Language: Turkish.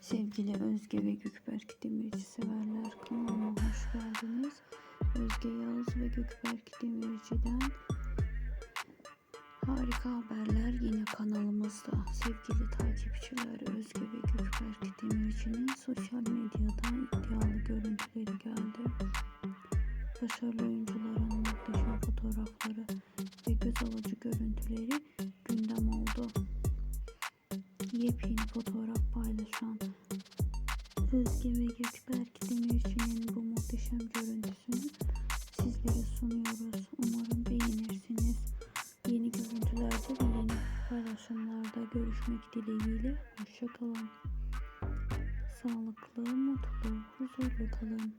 Sevgili Özge ve Gökberk Demirci severler kanalıma hoş geldiniz. Özge Yağız ve Gökberk Demirci'den harika haberler yine kanalımızda. Sevgili takipçiler Özge ve Gökberk Demirci'nin sosyal medyada iddialı görüntüleri geldi. Başarılı oyuncuların muhteşem fotoğrafları fotoğraf paylaşan Özge ve Gökberk Demirci'nin bu muhteşem görüntüsünü sizlere sunuyoruz. Umarım beğenirsiniz. Yeni görüntülerde ve yeni paylaşımlarda görüşmek dileğiyle. Hoşçakalın. Sağlıklı, mutlu, huzurlu kalın.